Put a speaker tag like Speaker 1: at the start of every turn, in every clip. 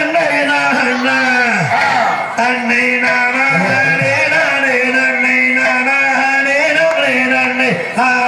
Speaker 1: தன்னை நான் தன்னை நானே நானே நன்னை நானே நன்னை
Speaker 2: ஆ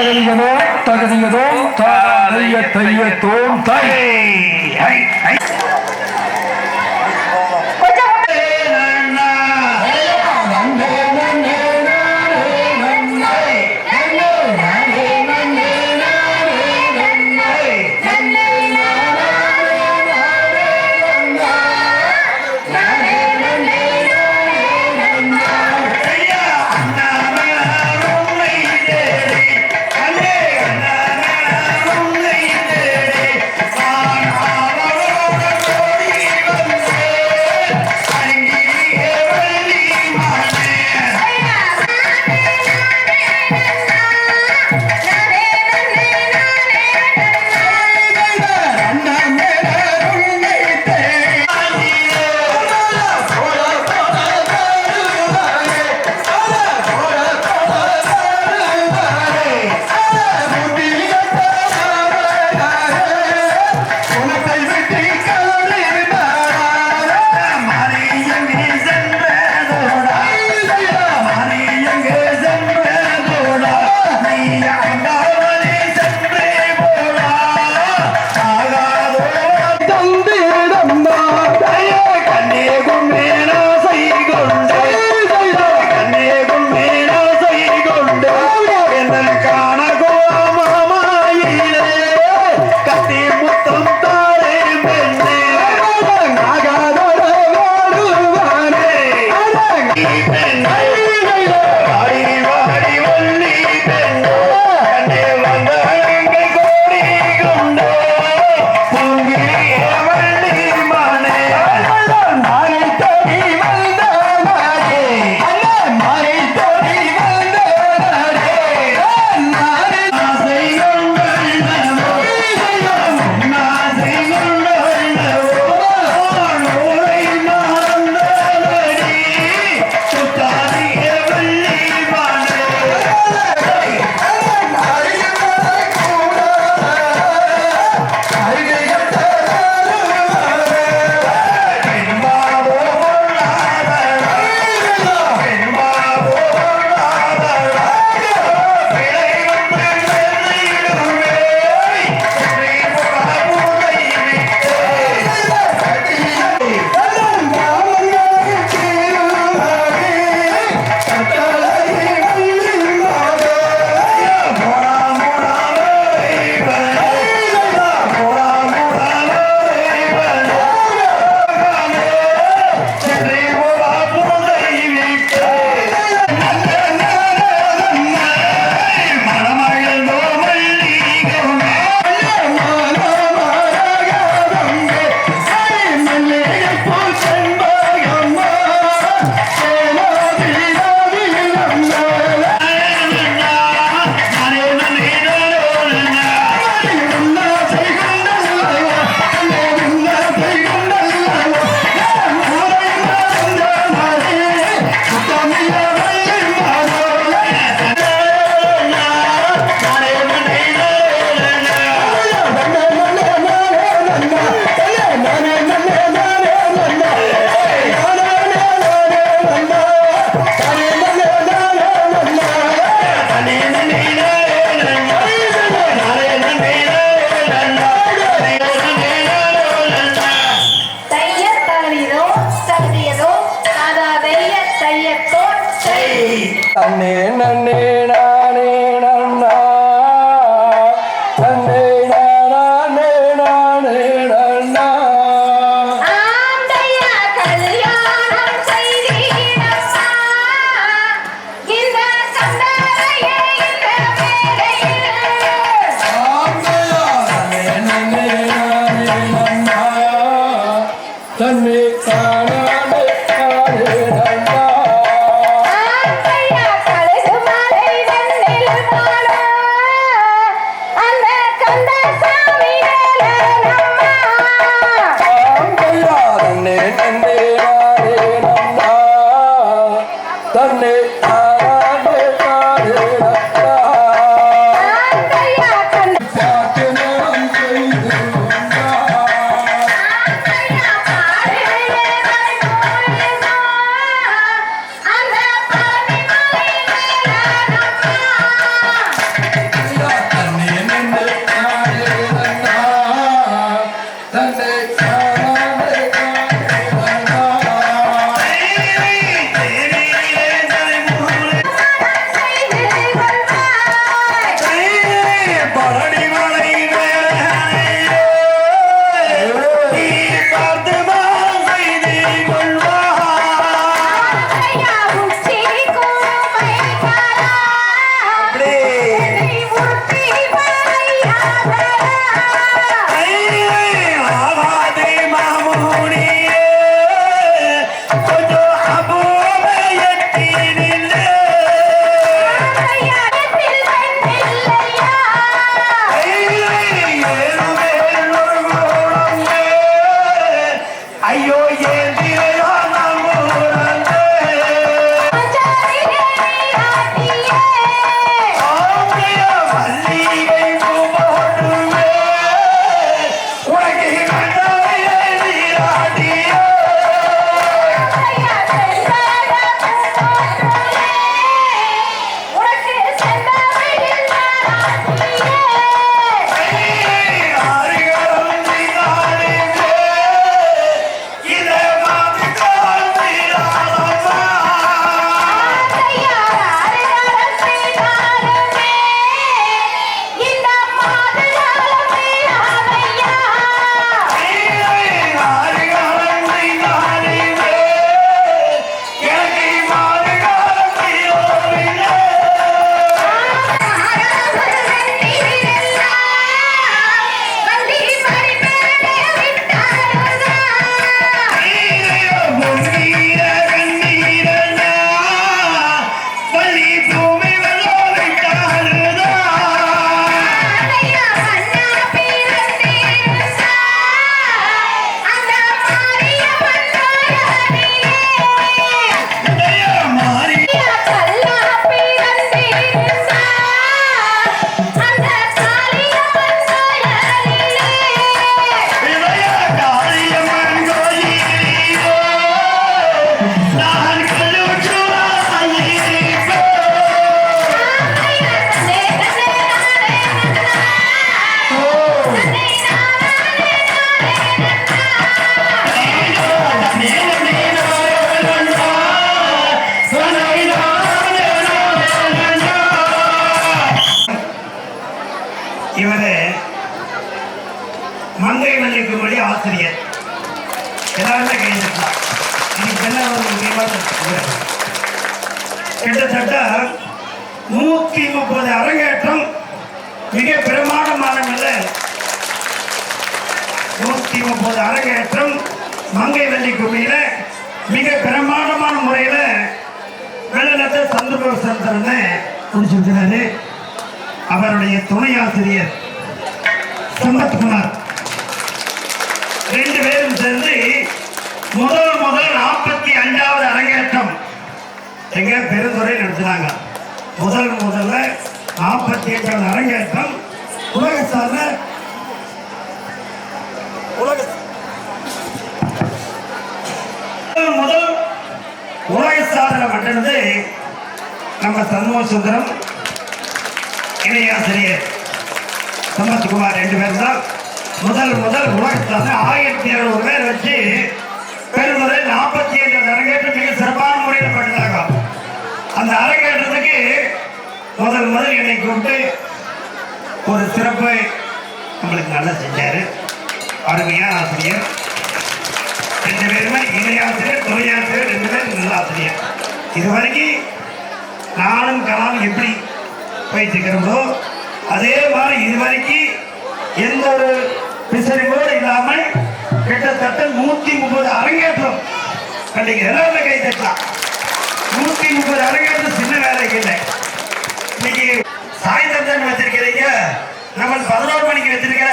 Speaker 2: தகதியதோம்
Speaker 3: தகதியதோம் தாரைய தையத்தோம் தை Thank you. இவர் மங்கை மல்லிக்குமொழி ஆசிரியர். எல்லாருமே கைதிருக்கலாம் இன்னைக்கு எல்லாரும் கிட்டத்தட்ட நூற்றி முப்பது அரங்கேற்றம் மிக பிரமாண்டமானங்களில் நூற்றி முப்பது அரங்கேற்றம் மங்கை வள்ளி கும்மியில் மிக பிரமாண்டமான முறையில் வெள்ளத்தை சந்திரபூர் சந்திரன்னு முடிச்சிருக்கிறாரு. அவருடைய துணை ஆசிரியர் சுமத்குமார் ரெண்டு பேரும் சேர்ந்து முதல் முதல் நாற்பத்தி ஐந்தாவது அரங்கேற்றம். எங்க பெருந்துரை நடத்தினாங்க. முதல் முதல்ல நாற்பத்தி அஞ்சாவது அரங்கேற்றம். உலக சார்ந்த உலக முதல் உலக சாதனை மட்டும் நம்ம சண்முக சுந்தரம் இணையாசிரியர் சமத்குமார் ரெண்டு பேர் தான் முதல் முதல் உலகத்தில் ஆயிரத்தி இருநூறு பேர் வச்சு பெருமுறை நாற்பத்தி ஏழு அரங்கேற்றம் மிக சிறப்பான முறையில் பண்ணதாக அந்த அரங்கேற்றத்துக்கு
Speaker 4: முதல் முதல் என்னை கூப்பிட்டு ஒரு சிறப்பை நம்மளுக்கு நல்லா செஞ்சார். அருமையான ஆசிரியர். ரெண்டு பேருமே இணையாசிரியர் துணையாசிரியர் ரெண்டு பேரும் நல்ல ஆசிரியர். இதுவரைக்கும் நானும் கலாம் எப்படி போயிட்டுருக்கிறோமோ அதே மாதிரி இது வரைக்கும் எந்த ஒரு பிசறிவோடு இல்லாமல் கிட்டத்தட்ட நூற்றி முப்பது அரங்கேற்றம் கண்டிங்க. எல்லாருமே கை தட்டலாம். நூற்றி முப்பது அரங்கேற்றம் சின்ன வேலைக்கு இல்லை. இன்னைக்கு சாயந்தரம் வச்சிருக்கிறீங்க. நம்ம பதினோரு மணிக்கு வச்சிருக்க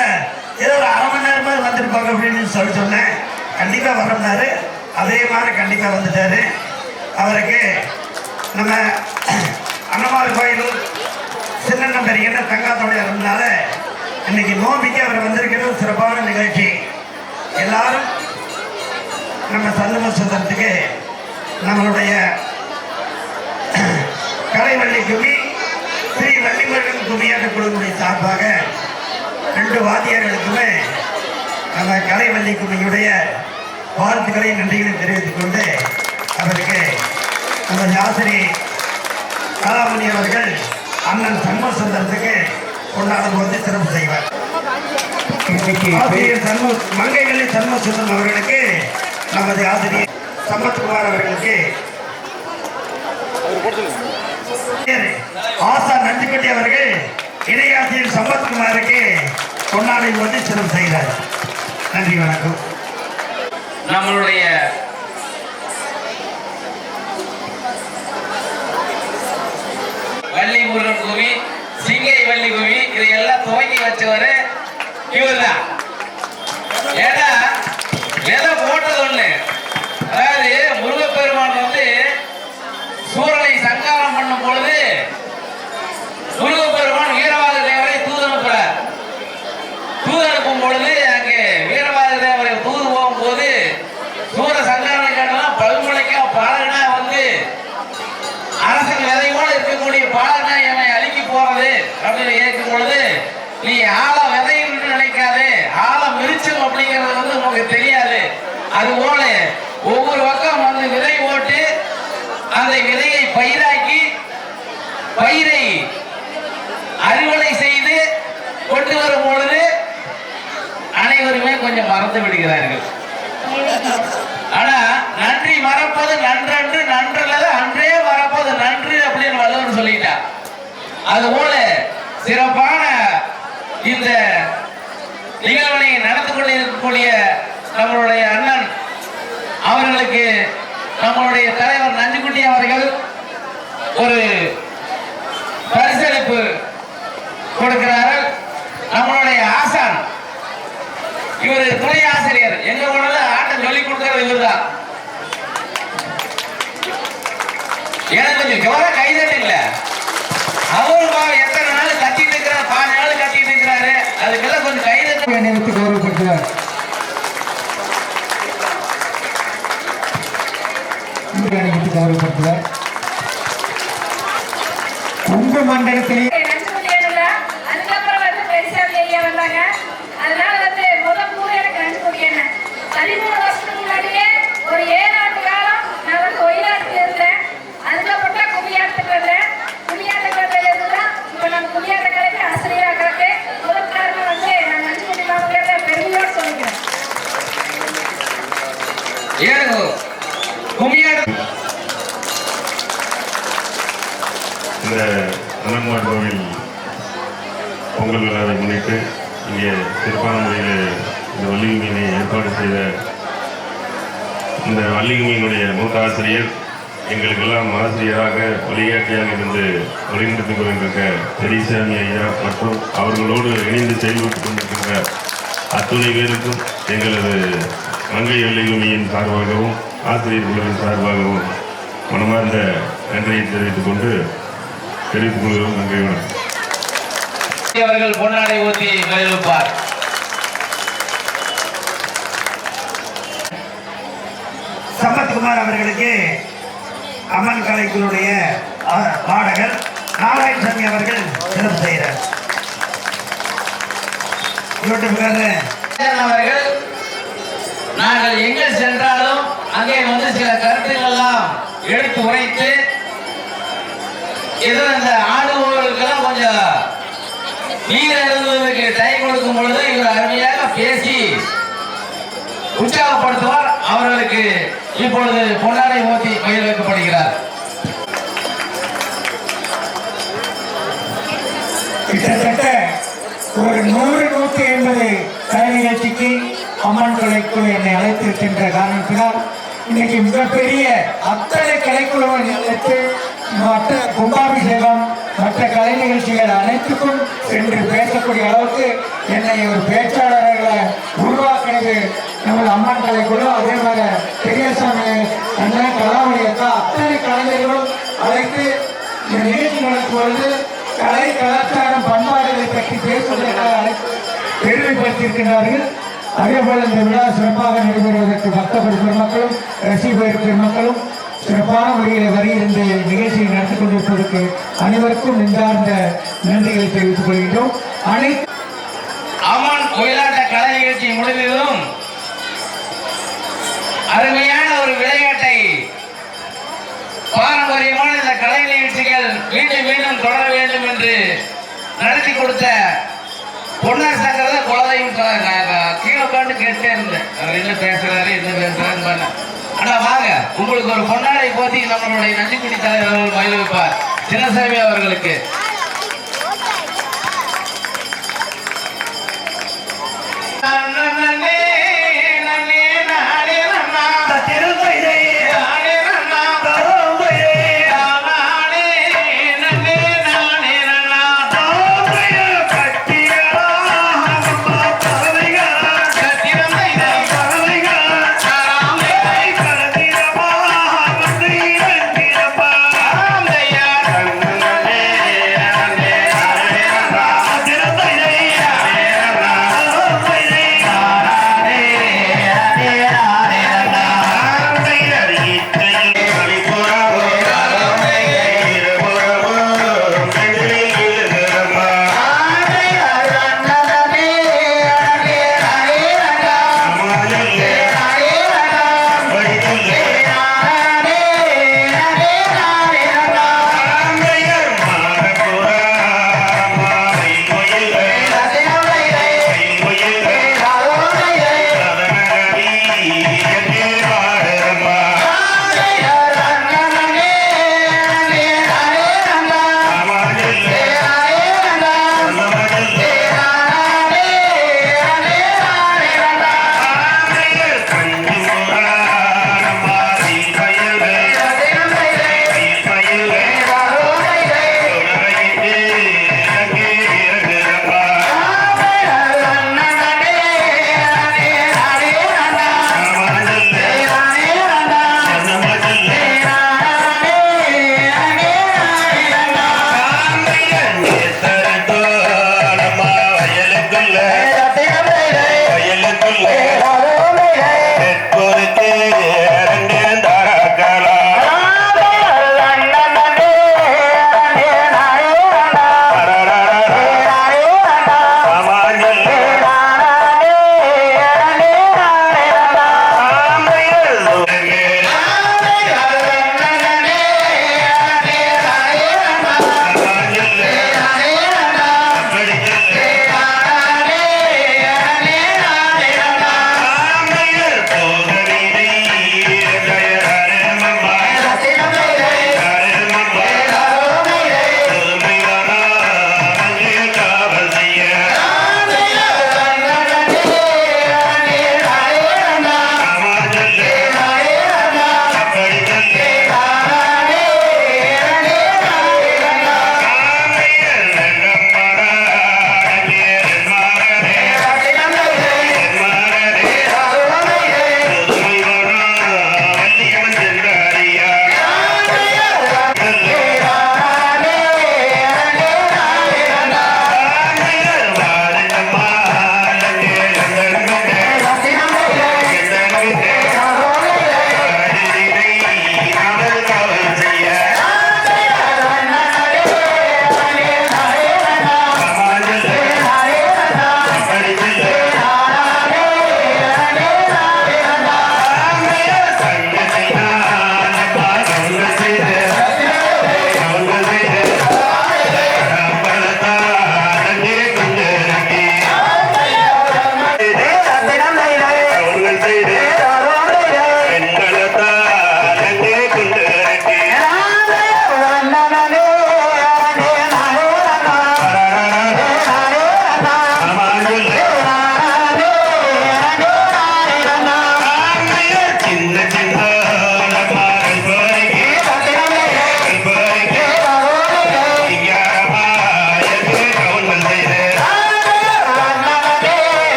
Speaker 4: ஏதோ ஒரு அரை மணி நேரமா வந்திருப்பாங்க அப்படின்னு சொல்லி சொன்னேன். கண்டிப்பா வரம்னாரு அதே மாதிரி கண்டிப்பா வந்துட்டாரு. அவருக்கு நம்ம அன்னமாரி கோயில் தெரிகின்ற என்ன தங்காத்தோடைய இருந்தனால இன்னைக்கு நோம்பிக்கு அவர் வந்திருக்கிறது சிறப்பான நிகழ்ச்சி. எல்லாரும் நம்ம சந்தன சுந்தரத்துக்கு நம்மளுடைய கலைவள்ளி குமி ஸ்ரீ வள்ளிமருகன் குமியாட்ட குழுவினுடைய சார்பாக ரெண்டு வாத்தியார்களுக்குமே நம்ம கலைவள்ளி குமியுடைய வாழ்த்துக்களை நன்றிகளை தெரிவித்துக் கொண்டு அவருக்கு நமது ஆசிரியர் கலாமணி அவர்கள் அண்ணன் சண்முக சுந்தரத்துக்கு கொண்டாடும் போது சிறப்பு செய்வார்.
Speaker 5: மங்கைகளில்
Speaker 4: ஆசிரியர் சண்முக சண்முக சுந்தரம் அவர்களுக்கு நமது ஆசிரியர் சம்பத்குமார் அவர்களுக்கு ஆசா நஞ்சுக்குட்டி அவர்கள் இணையாசிரியர் சம்பத்குமாருக்கு கொண்டாடும் போது சிறப்பு செய்கிறார் நன்றி வணக்கம்.
Speaker 6: நம்மளுடைய வள்ளி முருகன் குவி சிங்கை வள்ளி குவி இதையெல்லாம் துவங்கி வச்சவர் இவர்தான். ஏன்னா விதை போட்டது ஒண்ணு. அதாவது முருகப்பெருமான் வந்து சூரனை சங்காரம் பண்ணும் பொழுது முருக இருக்கக்கூடிய என்னை அழுக்கி போறது அப்படின்னு கேட்கும் பொழுது நீ ஆழ விதைன்னு நினைக்காது ஆழ விரிச்சம் அப்படிங்கிறது வந்து உனக்கு தெரியாது. அது போல ஒவ்வொரு பக்கம் வந்து விதை போட்டு அந்த விதையை பயிராக்கி பயிரை அறுவடை செய்து கொண்டு வரும் பொழுது அனைவருமே கொஞ்சம் மறந்து விடுகிறார்கள். ஆனா நன்றி மறப்பது நன்றன்று நன்று அப்படின்னு அது சொல்லிட்டார் அதுபோல சிறப்பான இந்த நிகழ்வினை நடந்து கொண்டிருக்கக்கூடிய நம்மளுடைய அண்ணன் அவர்களுக்கு நம்மளுடைய தலைவர் நஞ்சுக்குட்டி அவர்கள் ஒரு பரிசளிப்பு கொடுக்கிறார்கள். நம்மளுடைய ஆசான் இவர் துணை ஆசிரியர். எங்க போனாலும் ஆட்டம் சொல்லி கொடுக்கறது இவர்தான். எனக்கு கொஞ்சம் ஜோர கைதட்டு அவருமா எத்தனை
Speaker 7: எங்களுக்கெல்லாம் ஆசிரியராக வழிகாட்டியாக இருந்து வழிநடத்திக் கொண்டிருக்க பெரியசாமி ஐயா மற்றும் அவர்களோடு இணைந்து செயல்பட்டுக் கொண்டிருக்கின்ற அத்துணை பேருக்கும் எங்களது மங்கை வள்ளிகுமியின் சார்பாகவும் ஆசிரியர் குழுவின் சார்பாகவும் மனமார்ந்த நன்றியை தெரிவித்துக் கொண்டு தெரிவித்துக் கொள்கிறோம். நன்றி வணக்கம்.
Speaker 6: அவர்கள் பொன்னாடை ஊற்றி கழிவுப்பார்
Speaker 4: சம்பத்குமார் அவர்களுக்கு அம்மன் கலைக்குழுடைய ஆ, பாடகர் நாராயணசாமி அவர்கள் சிறப்பு செய்கிறார்.
Speaker 6: அவர்கள் நாங்கள் எங்கே சென்றாலும் அங்கே வந்து சில கருத்துக்கள் எல்லாம் எடுத்து உரைத்து ஏதோ இந்த ஆடுபவர்களுக்கெல்லாம்
Speaker 8: கொஞ்சம் நீர் இருந்ததுக்கு டைம் கொடுக்கும் பொழுது இவர் அருமையாக பேசி உற்சாகப்படுத்துவார். அவர்களுக்கு இப்பொழுது பொன்னாடை ஓட்டி பயிர் வைக்கப்படுகிறார்.
Speaker 5: கிட்டத்தட்ட ஒரு நூறு நூத்தி ஐம்பது கலை நிகழ்ச்சிக்கு அம்மன் கலைக்குழு என்னை அழைத்திருக்கின்ற காரணத்தினால் இன்னைக்கு மிகப்பெரிய அத்தனை கலைக்குழுவிற்கு மற்ற கும்பாபிஷேகம் மற்ற கலை நிகழ்ச்சிகள் அனைத்துக்கும் சென்று பேசக்கூடிய அளவுக்கு என்னை ஒரு பேச்சாளர்களை உருவாக்கினது நமது அம்மன் கூட அதே மாதிரி பெரியசாமி அண்ணன் கலாமணி அக்கா அத்தனை கலைஞர்களும் அழைத்து இந்த நிகழ்ச்சி நடக்கும் பொழுது கலை கலாச்சாரம் பண்பாடுகளை பற்றி பேசுவதற்காக அழைத்து பெருமைப்படுத்தியிருக்கிறார்கள் அதே போல இந்த விழா சிறப்பாக நடைபெறுவதற்கு பக்தர்கள் பெருமக்களும் ரசிகர் பெருமக்களும் சிறப்பான முறையில் வருகின்ற நிகழ்ச்சியை நடத்தி கொண்டிருப்பதற்கு அனைவருக்கும் நெஞ்சார்ந்த நன்றிகளை தெரிவித்துக் கொள்கின்றோம். அனைத்து
Speaker 8: அம்மன் ஒயிலாட்ட கலை நிகழ்ச்சி முடிந்ததும் அருமையான ஒரு விளையாட்டை பாரம்பரியமான இந்த கலை நிகழ்ச்சிகள் மீண்டும் மீண்டும் தொடர வேண்டும் என்று நடத்தி கொடுத்த பொன்னார் சங்கரத குலதையும் கீழே உட்காந்து கேட்டே இருந்தேன். அவர் என்ன பேசுறாரு என்ன பேசுறாரு ஆனா வாங்க. உங்களுக்கு ஒரு பொன்னாடை போத்தி நம்மளுடைய நந்திக்குடி தலைவர் அவர்கள் மகிழ்விப்பார். சின்னசாமி அவர்களுக்கு.